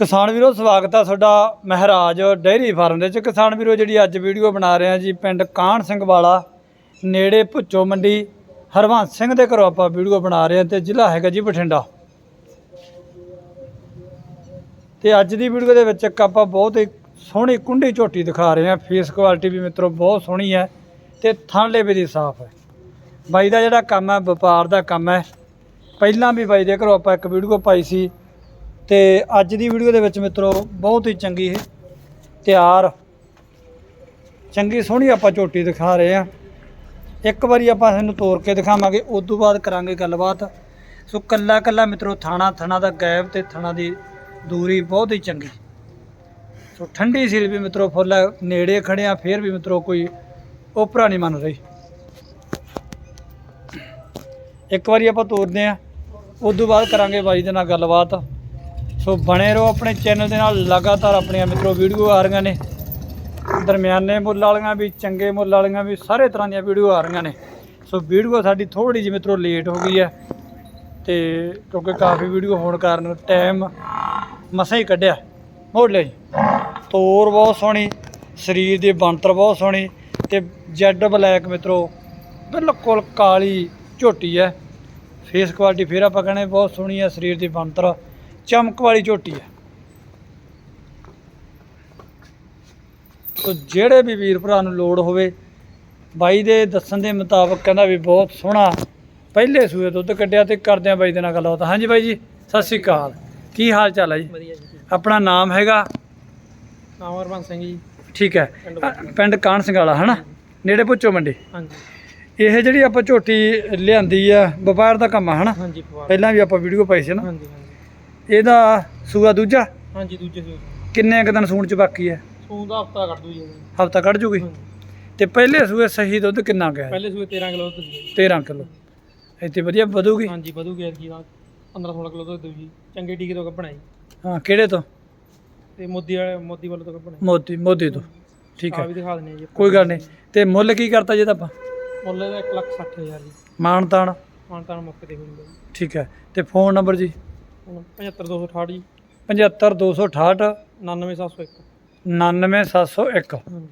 ਕਿਸਾਨ ਵੀਰੋ, ਸਵਾਗਤ ਆ ਤੁਹਾਡਾ ਮਹਾਰਾਜ ਡੇਅਰੀ ਫਾਰਮ ਦੇ ਵਿੱਚ। ਕਿਸਾਨ ਵੀਰੋ, ਜਿਹੜੀ ਅੱਜ ਵੀਡੀਓ ਬਣਾ ਰਹੇ ਆ ਜੀ, ਪਿੰਡ ਕਾਹਨ ਸਿੰਘ ਵਾਲਾ, ਨੇੜੇ ਭੁੱਚੋ ਮੰਡੀ, ਹਰਵੰਸ ਸਿੰਘ ਦੇ ਘਰੋਂ ਆਪਾਂ ਵੀਡੀਓ ਬਣਾ ਰਹੇ ਆ ਤੇ ਜ਼ਿਲ੍ਹਾ ਹੈਗਾ ਜੀ ਬਠਿੰਡਾ। ਤੇ ਅੱਜ ਦੀ ਵੀਡੀਓ ਦੇ ਵਿੱਚ ਇੱਕ ਆਪਾਂ ਬਹੁਤ ਹੀ ਸੋਹਣੀ ਕੁੰਡੀ ਝੋਟੀ ਦਿਖਾ ਰਹੇ ਆ। ਫੇਸ ਕੁਆਲਿਟੀ ਵੀ ਮਿੱਤਰੋ ਬਹੁਤ ਸੋਹਣੀ ਹੈ ਤੇ ਥਣਲੇ ਵੀ ਦੀ ਸਾਫ਼ ਹੈ। ਬਾਈ ਦਾ ਜਿਹੜਾ ਕੰਮ ਹੈ, ਵਪਾਰ ਦਾ ਕੰਮ ਹੈ। ਪਹਿਲਾਂ ਵੀ ਬਾਈ ਦੇ ਘਰੋਂ ਆਪਾਂ ਇੱਕ ਵੀਡੀਓ ਪਾਈ ਸੀ ਤੇ ਅੱਜ ਦੀ ਵੀਡੀਓ ਦੇ ਵਿੱਚ ਮਿੱਤਰੋ, ਬਹੁਤ ਹੀ ਚੰਗੀ ਹੈ ਤਿਆਰ, ਚੰਗੀ ਸੋਹਣੀ ਆਪਾਂ ਝੋਟੀ ਦਿਖਾ ਰਹੇ ਆ ਇੱਕ ਵਾਰੀ ਆਪਾਂ ਇਹਨੂੰ ਤੋੜ ਕੇ ਦਿਖਾਵਾਂਗੇ, ਉਸ ਤੋਂ ਬਾਅਦ ਕਰਾਂਗੇ ਗੱਲਬਾਤ। ਸੋ ਕੱਲਾ ਕੱਲਾ ਮਿੱਤਰੋ, ਥਾਣਾ ਥਣਾ ਦਾ ਗੈਪ ਤੇ ਥਣਾ ਦੀ ਦੂਰੀ ਬਹੁਤ ਹੀ ਚੰਗੀ। ਸੋ ਠੰਡੀ ਸੀਲ ਵੀ ਮਿੱਤਰੋ, ਫੁੱਲ ਨੇੜੇ ਖੜੇ ਆ, ਫੇਰ ਵੀ ਮਿੱਤਰੋ ਕੋਈ ਓਪਰਾ ਨਹੀਂ ਮੰਨ ਰਹੀ। ਇੱਕ ਵਾਰੀ ਆਪਾਂ ਤੋਰਦੇ ਆ ਉਸ ਤੋਂ ਬਾਅਦ ਕਰਾਂਗੇ ਬਾਈ ਦੇ ਨਾਲ ਗੱਲਬਾਤ। ਸੋ ਬਣੇ ਰਹੋ ਆਪਣੇ ਚੈਨਲ ਦੇ ਨਾਲ, ਲਗਾਤਾਰ ਆਪਣੀਆਂ ਮਿੱਤਰੋ ਵੀਡੀਓ ਆ ਰਹੀਆਂ ਨੇ। ਦਰਮਿਆਨੇ ਮੁੱਲ ਵਾਲੀਆਂ ਵੀ, ਚੰਗੇ ਮੁੱਲ ਵਾਲੀਆਂ ਵੀ, ਸਾਰੇ ਤਰ੍ਹਾਂ ਦੀਆਂ ਵੀਡੀਓ ਆ ਰਹੀਆਂ ਨੇ। ਸੋ ਵੀਡੀਓ ਸਾਡੀ ਥੋੜੀ ਜਿਹੀ ਮਿੱਤਰੋ ਲੇਟ ਹੋ ਗਈ ਹੈ। ਤੇ ਕਿਉਂਕਿ ਕਾਫੀ ਵੀਡੀਓ ਹੋਣ ਕਾਰਨ ਟਾਈਮ ਮਸਾਂ ਹੀ ਕੱਢਿਆ। ਮੋੜ ਲਿਆ ਜੀ, ਤੋਰ ਬਹੁਤ ਸੋਹਣੀ, ਸਰੀਰ ਦੀ ਬਣਤਰ ਬਹੁਤ ਸੋਹਣੀ ਤੇ ਜੈਡ ਬਲੈਕ ਮਿੱਤਰੋ, ਬਿਲਕੁਲ ਕਾਲੀ ਝੋਟੀ ਹੈ। ਫੇਸ ਕੁਆਲਿਟੀ ਫਿਰ ਆਪਾਂ ਕਹਿੰਦੇ ਬਹੁਤ ਸੋਹਣੀ ਹੈ, ਸਰੀਰ ਦੀ ਬਣਤਰ। ਚਮਕ ਵਾਲੀ ਝੋਟੀ ਹੈ। ਤੋ ਜਿਹੜੇ ਵੀ ਵੀਰ ਭਰਾ ਨੂੰ ਲੋੜ ਹੋਵੇ ਬਾਈ ਦੇ ਦੱਸਣ ਦੇ ਮੁਤਾਬਕ ਕਹਿੰਦਾ ਵੀ ਬਹੁਤ ਸੋਹਣਾ ਪਹਿਲੇ ਸੂਏ ਦੁੱਧ ਕੱਢਿਆ ਤੇ ਕਰਦੇ ਆ ਬਾਈ ਦੇ ਨਾਲ ਗੱਲਬਾਤ। ਹਾਂਜੀ ਬਾਈ ਜੀ ਸਤਿ ਸ੍ਰੀ ਅਕਾਲ। ਕੀ ਹਾਲ ਚਾਲ ਹੈ ਜੀ? ਆਪਣਾ ਨਾਮ ਹੈਗਾ? ਨਾਮ ਸਿੰਘ ਜੀ। ਠੀਕ ਹੈ। ਪਿੰਡ ਕਾਹਨ ਸਿੰਘਾਲਾ ਹਨਾ? ਨੇੜੇ ਪੁੱਚੋ ਮੰਡੀ। ਹਾਂਜੀ। ਇਹ ਜਿਹੜੀ ਆਪਾਂ ਝੋਟੀ ਲਿਆਂਦੀ ਆ ਵਪਾਰ ਦਾ ਕੰਮ ਆ ਹਨਾ? ਪਹਿਲਾਂ ਵੀ ਆਪਾਂ ਵੀਡੀਓ ਪਾਈ ਸੀ ਨਾ। ਹਾਂਜੀ। ਇਹਦਾ ਸੂਆ ਦੂਜਾ? ਹਾਂਜੀ ਦੂਜੇ ਸੂਏ ਕਿੰਨੇ ਕੁ ਦਿਨ ਸੂਣ ਚ ਬਾਕੀ ਹੈ? ਸੂਣ ਦਾ ਹਫਤਾ ਕੱਢ ਦੂ ਜੀ ਇਹਨੂੰ। ਹਫਤਾ ਕੱਢ ਜੂਗੀ? ਤੇ ਪਹਿਲੇ ਸੂਏ ਸਹੀ ਦੁੱਧ ਕਿੰਨਾ ਗਿਆ ਪਹਿਲੇ ਸੂਏ 13 ਕਿਲੋ ਦੁੱਧ ਸੀ 13 ਕਿਲੋ। ਇੱਥੇ ਵਧੀਆ ਵਧੂਗੀ? ਹਾਂਜੀ ਵਧੂ ਗਿਆ ਦਾ 15 16 ਕਿਲੋ ਦੁੱਧ ਦਿਓ ਜੀ। ਚੰਗੇ ਟੀਕੇ ਤੋਂ ਕੱਪਣਾ ਜੀ। ਹਾਂ ਕਿਹੜੇ ਤੋਂ? ਤੇ ਮੋਦੀ ਵਾਲੇ ਮੋਦੀ ਵੱਲੋਂ ਤੋਂ ਕੱਪਣਾ ਮੋਦੀ ਮੋਦੀ ਤੋਂ। ਠੀਕ ਆ ਹੈ ਵੀ ਦਿਖਾ ਦਿੰਦੇ ਜੀ ਕੋਈ ਗੱਲ ਨਹੀਂ। ਤੇ ਮੁੱਲ ਕੀ ਕਰਤਾ ਜੇ ਤਾਂ ਆਪਾਂ? ਮੁੱਲ ਦਾ 1 ਲੱਖ 60 ਹਜ਼ਾਰ ਜੀ। ਮਾਨ ਤਾਨ ਮਾਨਤਾਨ ਮੁੱਕ ਤੇ ਹੋ ਜਾਂਦਾ ਜੀ। ਠੀਕ ਹੈ। ਤੇ ਫੋਨ ਨੰਬਰ ਜੀ? ਹੁਣ 75268 ਜੀ। 75268 99701 99701 ਹਾਂਜੀ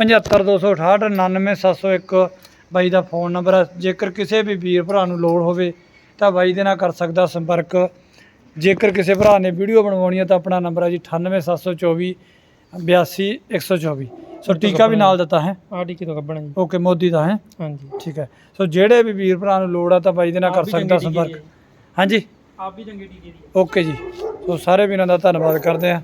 75268 99701 ਬਾਈ ਦਾ ਫੋਨ ਨੰਬਰ ਹੈ। ਜੇਕਰ ਕਿਸੇ ਵੀ ਵੀਰ ਭਰਾ ਨੂੰ ਲੋੜ ਹੋਵੇ ਤਾਂ ਬਾਈ ਦੇ ਨਾਲ ਕਰ ਸਕਦਾ ਸੰਪਰਕ। ਜੇਕਰ ਕਿਸੇ ਭਰਾ ਨੇ ਵੀਡੀਓ ਬਣਵਾਉਣੀ ਹੈ ਤਾਂ ਆਪਣਾ ਨੰਬਰ ਹੈ ਜੀ 98724 82124 ਸੋ ਟੀਕਾ ਵੀ ਨਾਲ ਦਿੱਤਾ ਹੈ। ਆ ਟੀਕੇ ਤੋਂ ਕੱਪਣਾ ਜੀ। ਓਕੇ ਮੋਦੀ ਦਾ ਹੈ। ਹਾਂਜੀ। ਠੀਕ ਹੈ। ਸੋ ਜਿਹੜੇ ਵੀ ਵੀਰ ਭਰਾ ਨੂੰ ਲੋੜ ਆ ਤਾਂ ਬਾਈ ਦੇ ਨਾਲ ਕਰ ਸਕਦਾ ਸੰਪਰਕ। ਹਾਂਜੀ। ਆਪ ਵੀ ਚੰਗੇ ਟੀਕੇ ਦੀ ਓਕੇ ਜੀ। ਸੋ ਸਾਰੇ ਵੀਰਾਂ ਦਾ ਧੰਨਵਾਦ ਕਰਦੇ ਆ